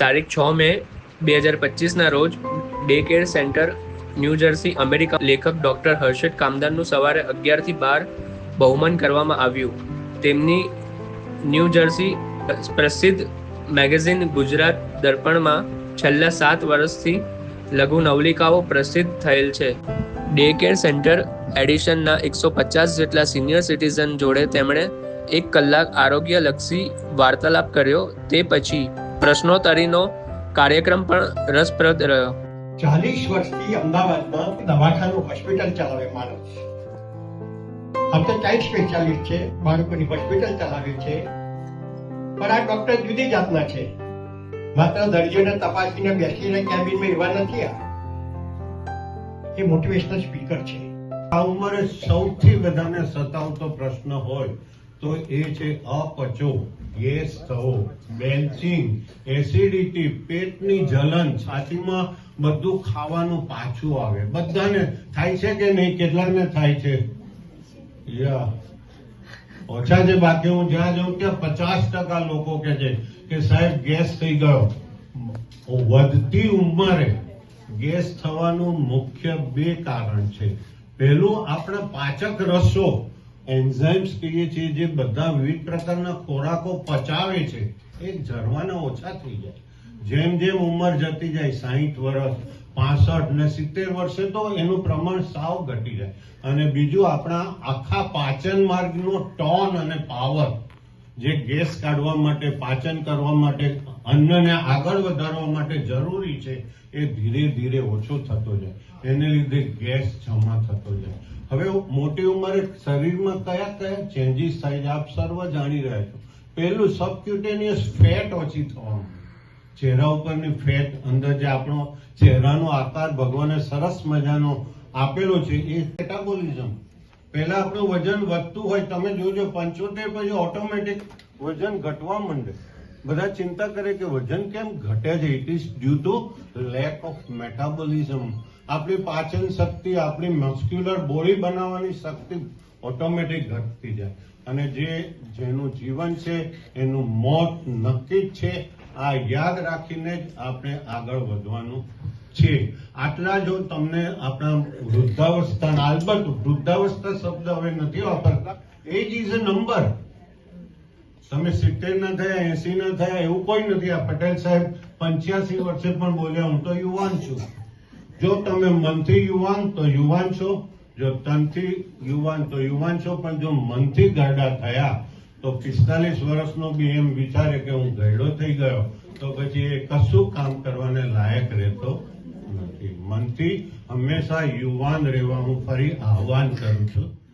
તારીખ છ મે બે હજાર પચીસના રોજ day care centre, New Jersey, America લેખક ડૉક્ટર હર્ષદ કામદારનું સવારે અગિયારથી બાર બહુમાન કરવામાં આવ્યું. તેમની ન્યૂ જર્સી પ્રસિદ્ધ મેગેઝિન ગુજરાત દર્પણમાં છેલ્લા સાત વર્ષથી લઘુ નવલિકાઓ પ્રસિદ્ધ થયેલ છે. ડે કેર સેન્ટર એડિશનના એકસો પચાસ જેટલા સિનિયર સિટીઝન જોડે તેમણે એક કલાક આરોગ્યલક્ષી વાર્તાલાપ કર્યો. તે પછી પ્રશ્નોત્તરીનો કાર્યક્રમ પણ રસપ્રદ રહ્યો. ચાલીસ વર્ષથી અમદાવાદમાં દવાખાનું હોસ્પિટલ ચલાવે માણસ. આપણે ચાઇલ્ડ સ્પેશિયાલિસ્ટ છે બાળકોની હોસ્પિટલ ચલાવે છે. પણ આ ડોક્ટર જુદી જાતના છે. માત્ર દર્દીઓને તપાસીને બેસીને કેબિનમાં એવા નથી આ. એ મોટિવેશનલ સ્પીકર છે. આ ઉંમરે સૌથી વધારે સતાવતો પ્રશ્ન હોય તો એ છે અપચો. ગેસ થવો બેન્ચિંગ એસિડિટી, પેટની જલન, છાતીમાં બધું ખાવાનું પાછું આવે. બધાને થાય છે કે નહીં? કેટલાને થાય છે? યા. ઓછા છે, બાકી હું જ્યાં જાઉં ત્યાં પચાસ ટકા લોકો કે છે કે સાહેબ, ગેસ થઈ ગયો. વધતી ઉંમરે ગેસ થવાનું મુખ્ય બે કારણ છે. પહેલું, આપણે પાચક રસો એન્ઝાઇમ્સ કહીએ છીએ જે બધા વિવિધ પ્રકારના ખોરાકો પચાવે છે, એ ઝરવાના ઓછા થઈ જાય. જેમ જેમ ઉંમર જતી જાય, સાહીઠ વર્ષ, પાસઠ ને સિત્તેર વર્ષે તો એનું પ્રમાણ સાવ ઘટી જાય. અને બીજું આપણા આખા પાચન માર્ગનો ટોન અને પાવર જે ગેસ કાઢવા માટે, પાચન કરવા માટે, અન્નને આગળ વધારવા માટે જરૂરી છે, એ ધીરે ધીરે ઓછો થતો જાય. એને લીધે ગેસ જમા થતો જાય. હવે મોટી ઉંમરે શરીરમાં કયા કયા ચેન્જીસ થાય છે, આપ સર્વ જાણી રહ્યા છો. પહેલું સબક્યુટેનિયસ ફેટ ઓછી થવાનું. ચહેરા ઉપરની ફેટ અંદર જે આપણો ચહેરાનો આકાર ભગવાને સરસ મજાનો આપેલો છે, એ મેટાબોલિઝમ પહેલા આપણું વજન વધતું હોય, તમે જોજો, પંચોતેર પછી ઓટોમેટિક વજન ઘટવા માંડે. બધા ચિંતા કરે કે વજન કેમ ઘટે છે? It is due to lack of metabolism આપણી પાચન શક્તિ, આપણી મસ્ક્યુલર બોડી બનાવવાની શક્તિ ઓટોમેટિક ઘટતી જાય. અને જે, જેનું જીવન છે, એનું મોત નક્કી જ છે. આ યાદ રાખીને જ આપણે આગળ વધવાનું છે. આટલા જો તમને આપણા વૃદ્ધાવસ્થા આલબત્ત વૃદ્ધાવસ્થા શબ્દ હવે નથી વાપરતા એજ ઇઝ અ નંબર તમે સિત્તેર ના થયા, એસી ના થયા, એવું કોઈ નથી. આ પટેલ સાહેબ પંચ્યાસી વર્ષે પણ બોલ્યા, હું તો યુવાન છું. જો તમે મનથી યુવાન, તો યુવાન છો. જો તનથી યુવાન, તો યુવાન છો. પણ જો મનથી ગાડા થયા, તો પિસ્તાલીસ વર્ષનો બી એમ વિચારે કે હું ગયડો થઈ ગયો, તો પછી એ કશું કામ કરવાને લાયક રહેતો નથી હંમેશા યુવાન રહેવા હું ફરી આહવાન કરું છું.